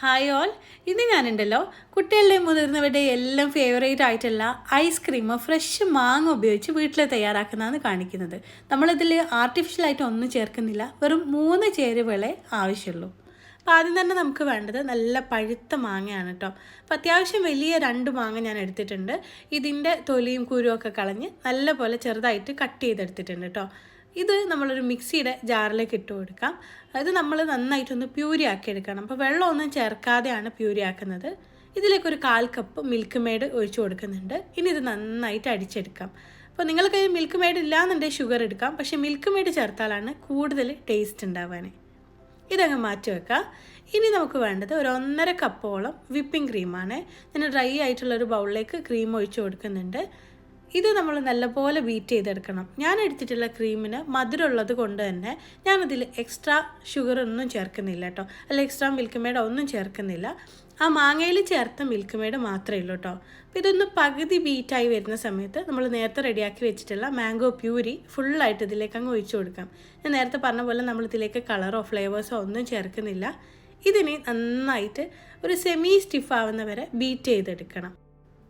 Hi all ഇന്ന് ഞാനുണ്ടല്ലോ കുട്ടികളുടെയും മുതിർന്നവരുടെയും എല്ലാം ഫേവറേറ്റ് ആയിട്ടുള്ള ഐസ്ക്രീം ഫ്രഷ് മാങ്ങ ഉപയോഗിച്ച് വീട്ടിൽ തയ്യാറാക്കുന്നതാണ് കാണിക്കുന്നത്. നമ്മളിതിൽ ആർട്ടിഫിഷ്യലായിട്ട് ഒന്നും ചേർക്കുന്നില്ല. വെറും മൂന്ന് ചേരുവകളെ ആവശ്യമുള്ളൂ. അപ്പോൾ ആദ്യം തന്നെ നമുക്ക് വേണ്ടത് നല്ല പഴുത്ത മാങ്ങയാണ് കേട്ടോ. അപ്പോൾ അത്യാവശ്യം വലിയ രണ്ട് മാങ്ങ ഞാൻ എടുത്തിട്ടുണ്ട്. ഇതിന്റെ തൊലിയും കുരുവൊക്കെ കളഞ്ഞ് നല്ല പോലെ ചെറുതായിട്ട് കട്ട് ചെയ്തെടുത്തിട്ടുണ്ട് കേട്ടോ. ഇത് നമ്മളൊരു മിക്സിയുടെ ജാറിലേക്ക് ഇട്ട് കൊടുക്കാം. അത് നമ്മൾ നന്നായിട്ടൊന്ന് പ്യൂരി ആക്കി എടുക്കണം. അപ്പോൾ വെള്ളമൊന്നും ചേർക്കാതെയാണ് പ്യൂരി ആക്കുന്നത് ഇതിലേക്ക് ഒരു കാൽ കപ്പ് മിൽക്ക് മെയ്ഡ് ഒഴിച്ചു കൊടുക്കുന്നുണ്ട്. ഇനി ഇത് നന്നായിട്ട് അടിച്ചെടുക്കാം. അപ്പോൾ നിങ്ങൾക്ക് മിൽക്ക് മെയ്ഡ് ഇല്ലാന്നുണ്ടെങ്കിൽ ഷുഗർ എടുക്കാം. പക്ഷേ മിൽക്ക് മെയ്ഡ് ചേർത്താലാണ് കൂടുതൽ ടേസ്റ്റ് ഉണ്ടാവാൻ ഇതങ്ങ് മാറ്റി വെക്കാം. ഇനി നമുക്ക് വേണ്ടത് ഒരു ഒന്നര കപ്പോളം വിപ്പിംഗ് ക്രീമാണ് ഞാൻ ഡ്രൈ ആയിട്ടുള്ള ഒരു ബൗളിലേക്ക് ക്രീം ഒഴിച്ചു കൊടുക്കുന്നുണ്ട്. ഇത് നമ്മൾ നല്ലപോലെ ബീറ്റ് ചെയ്തെടുക്കണം. ഞാൻ എടുത്തിട്ടുള്ള ക്രീമിന് മധുരമുള്ളത് കൊണ്ട് തന്നെ ഞാനതിൽ എക്സ്ട്രാ ഷുഗർ ഒന്നും ചേർക്കുന്നില്ല കേട്ടോ. അല്ല എക്സ്ട്രാ മിൽക്ക് മേഡ് ഒന്നും ചേർക്കുന്നില്ല. ആ മാങ്ങയിൽ ചേർത്ത മിൽക്ക് മേഡ് മാത്രമേ ഉള്ളൂ കേട്ടോ. അപ്പോൾ ഇതൊന്ന് പകുതി ബീറ്റായി വരുന്ന സമയത്ത് നമ്മൾ നേരത്തെ റെഡിയാക്കി വെച്ചിട്ടുള്ള മാംഗോ പ്യൂരി ഫുള്ളായിട്ട് ഇതിലേക്ക് അങ്ങ് ഒഴിച്ചു കൊടുക്കാം. ഞാൻ നേരത്തെ പറഞ്ഞ പോലെ നമ്മൾ ഇതിലേക്ക് കളറോ ഫ്ലേവേഴ്സോ ഒന്നും ചേർക്കുന്നില്ല. ഇതിനെ നന്നായിട്ട് ഒരു സെമി സ്റ്റിഫ് ആവുന്ന വരെ ബീറ്റ് ചെയ്തെടുക്കണം.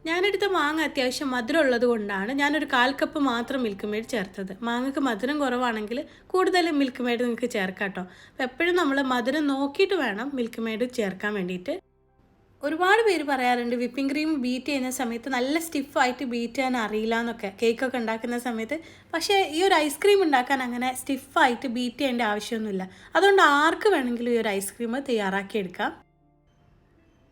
ഞാനെടുത്ത മാങ്ങ അത്യാവശ്യം മധുരം ഉള്ളത് കൊണ്ടാണ് ഞാനൊരു കാൽ കപ്പ് മാത്രം മിൽക്ക് മെയ്ഡ് ചേർത്തത്. മാങ്ങക്ക് മധുരം കുറവാണെങ്കിൽ കൂടുതൽ മിൽക്ക് മെയ്ഡ് നിങ്ങൾക്ക് ചേർക്കാം കേട്ടോ അപ്പോൾ എപ്പോഴും നമ്മൾ മധുരം നോക്കിയിട്ട് വേണം മിൽക്ക് മെയ്ഡ് ചേർക്കാൻ വേണ്ടിയിട്ട്. ഒരുപാട് പേര് പറയാറുണ്ട് വിപ്പിംഗ് ക്രീം ബീറ്റ് ചെയ്യുന്ന സമയത്ത് നല്ല സ്റ്റിഫായിട്ട് ബീറ്റ് ചെയ്യാൻ അറിയില്ല എന്നൊക്കെ. കേക്കൊക്കെ ഉണ്ടാക്കുന്ന സമയത്ത്. പക്ഷേ ഈ ഒരു ഐസ്ക്രീം ഉണ്ടാക്കാൻ അങ്ങനെ സ്റ്റിഫായിട്ട് ബീറ്റ് ചെയ്യേണ്ട ആവശ്യമൊന്നുമില്ല. അതുകൊണ്ട് ആർക്ക് വേണമെങ്കിലും ഈ ഒരു ഐസ്ക്രീം തയ്യാറാക്കിയെടുക്കാം.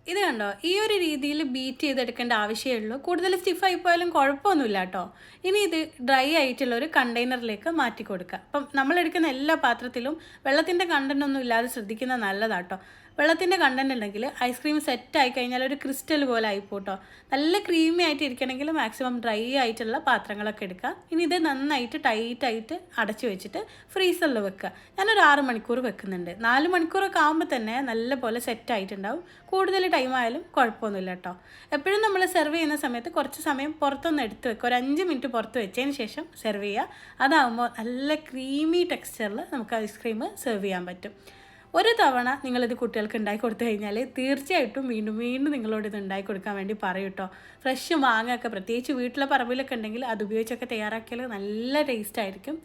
ഇത് കണ്ടോ? ഈ ഒരു രീതിയിൽ ബീറ്റ് ചെയ്തെടുക്കേണ്ട ആവശ്യമേ ഉള്ളൂ. കൂടുതൽ സ്റ്റിഫായി പോയാലും കുഴപ്പമൊന്നുമില്ല കേട്ടോ. ഇനി ഇത് ഡ്രൈ ആയിട്ടുള്ള ഒരു കണ്ടെയ്നറിലേക്ക് മാറ്റി കൊടുക്കുക. അപ്പം നമ്മൾ എടുക്കുന്ന എല്ലാ പാത്രത്തിലും വെള്ളത്തിന്റെ കണ്ടന്റ് ഒന്നും ഇല്ലാതെ ശ്രദ്ധിക്കുന്നത് നല്ലതാട്ടോ വെള്ളത്തിന്റെ കണ്ടന്റ് ഉണ്ടെങ്കിൽ ഐസ്ക്രീം സെറ്റ് ആയി കഴിഞ്ഞാൽ ഒരു ക്രിസ്റ്റൽ പോലെ ആയിപ്പോട്ടോ. നല്ല ക്രീമി ആയിട്ട് ഇരിക്കണമെങ്കിൽ മാക്സിമം ഡ്രൈ ആയിട്ടുള്ള പാത്രങ്ങളൊക്കെ എടുക്കുക. ഇനി ഇത് നന്നായിട്ട് ടൈറ്റായിട്ട് അടച്ചു വെച്ചിട്ട് ഫ്രീസറിൽ വെക്കുക. ഞാനൊരു ആറ് മണിക്കൂർ വെക്കുന്നുണ്ട്. നാല് മണിക്കൂറൊക്കെ ആകുമ്പോൾ തന്നെ നല്ല പോലെ സെറ്റ് ആയിട്ടുണ്ടാവും. കൂടുതൽ ടൈം ആയാലും കുഴപ്പമൊന്നുമില്ല കേട്ടോ. എപ്പോഴും നമ്മൾ സെർവ് ചെയ്യുന്ന സമയത്ത് കുറച്ച് സമയം പുറത്തൊന്ന് എടുത്ത് വെക്കുക. ഒരു അഞ്ച് മിനിറ്റ് പുറത്ത് വെച്ചതിന് ശേഷം സെർവ് ചെയ്യുക. അതാകുമ്പോൾ നല്ല ക്രീമി ടെക്സ്ചറിൽ നമുക്ക് ഐസ്ക്രീം സെർവ് ചെയ്യാൻ പറ്റും. ഒരു തവണ നിങ്ങളിത് കുട്ടികൾക്ക് ഉണ്ടാക്കി കൊടുത്തു കഴിഞ്ഞാൽ തീർച്ചയായിട്ടും വീണ്ടും വീണ്ടും നിങ്ങളോട് ഇത് ഉണ്ടാക്കി കൊടുക്കാൻ വേണ്ടി പറയും കേട്ടോ ഫ്രഷ് മാങ്ങയൊക്കെ പ്രത്യേകിച്ച് വീട്ടിലെ പറമ്പിലൊക്കെ ഉണ്ടെങ്കിൽ അത് ഉപയോഗിച്ചൊക്കെ തയ്യാറാക്കിയാൽ നല്ല ടേസ്റ്റ് ആയിരിക്കും.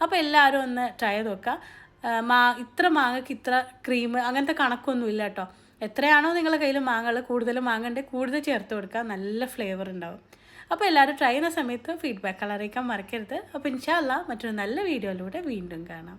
അപ്പോൾ എല്ലാവരും ഒന്ന് ട്രൈ ചെയ്ത് നോക്കുക. മാ ഇത്ര മാങ്ങയ്ക്ക് ഇത്ര ക്രീം അങ്ങനത്തെ കണക്കൊന്നും ഇല്ല കേട്ടോ എത്രയാണോ നിങ്ങളുടെ കയ്യിൽ മാങ്ങകൾ കൂടുതൽ മാങ്ങ മാങ്ങണ്ടേ കൂടുതൽ ചേർത്ത് കൊടുക്കുക നല്ല ഫ്ലേവർ ഉണ്ടാവും. അപ്പോൾ എല്ലാവരും ട്രൈ ചെയ്യുന്ന സമയത്ത് ഫീഡ്ബാക്ക് അറിയിക്കാൻ മറക്കരുത്. അപ്പോൾ ഇൻഷാല്ല മറ്റൊരു നല്ല വീഡിയോയിലൂടെ വീണ്ടും കാണാം.